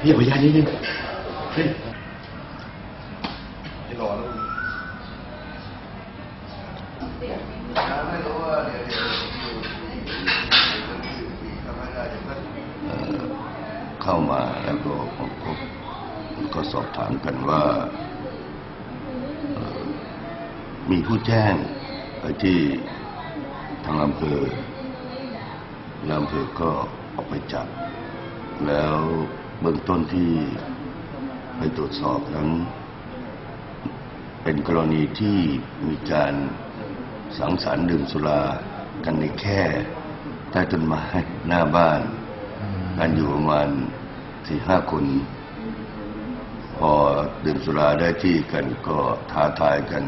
พี่เอายานิดนึงเฮ้ยไม่รอแล้วไม่รู้ว่าเดี๋ยวเดี๋ยวอยู่ที่ทำไม่ได้เอ่อเข้ามาแล้วก็ก็ก็ก็สอบถามกันว่า มีผู้แจ้งไปที่ทางอำเภอแล้วอำเภอก็ออกไปจับ แล้วเบื้องต้นที่ไปตรวจสอบนั้น เป็นกรณีที่มีการสังสรรค์ดื่มสุรากันในแค่ใต้ต้นไม้หน้าบ้านกันอยู่ประมาณสี่ห้าคน พอดื่มสุราได้ที่กันก็ท้าทายกัน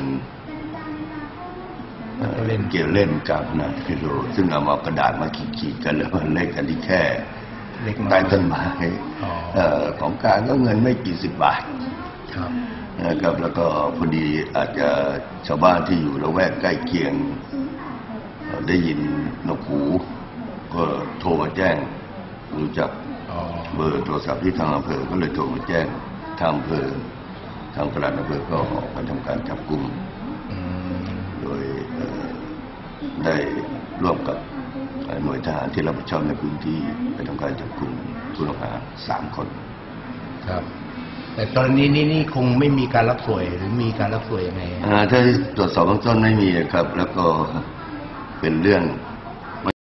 เอ่อเล่นเกี่ยวเล่นกับนะพิโรซึ่งเอามากระดาษมาขีดๆกันแล้วมันเล่นกันที่แค่ เล็กน้อยใต้ต้นไม้อ๋อเอ่อของกลารก็เงินไม่กี่สิบบาทครับนะครับแล้วก็พอดีอาจจะชาวบ้านที่อยู่ละแวกใกล้เคียงเอ่อได้ยินนกหูก็โทรมาแจ้งรู้จักอ๋อเบอร์โทรศัพท์ที่ทางอำเภอก็เลยโทรมาแจ้งทางอำเภอ ทางปลัดอำเภอก็ออกมาทำการจับกลุ่มอืมโดยเอ่อได้ร่วมกับเอ่อห น่วยทหารที่รับผิดชอบในพื้นที่ไปทำการจับกลุ่มผู้ต้องหาสามคน ครับ แต่ตอนนี้นี่นี่คงไม่มีการรับสวยหรือมีการรับสวยยังไงอ่าถ้าตรวจสอบเบื้องต้นไม่มีครับ แล้วก็เป็นเรื่อง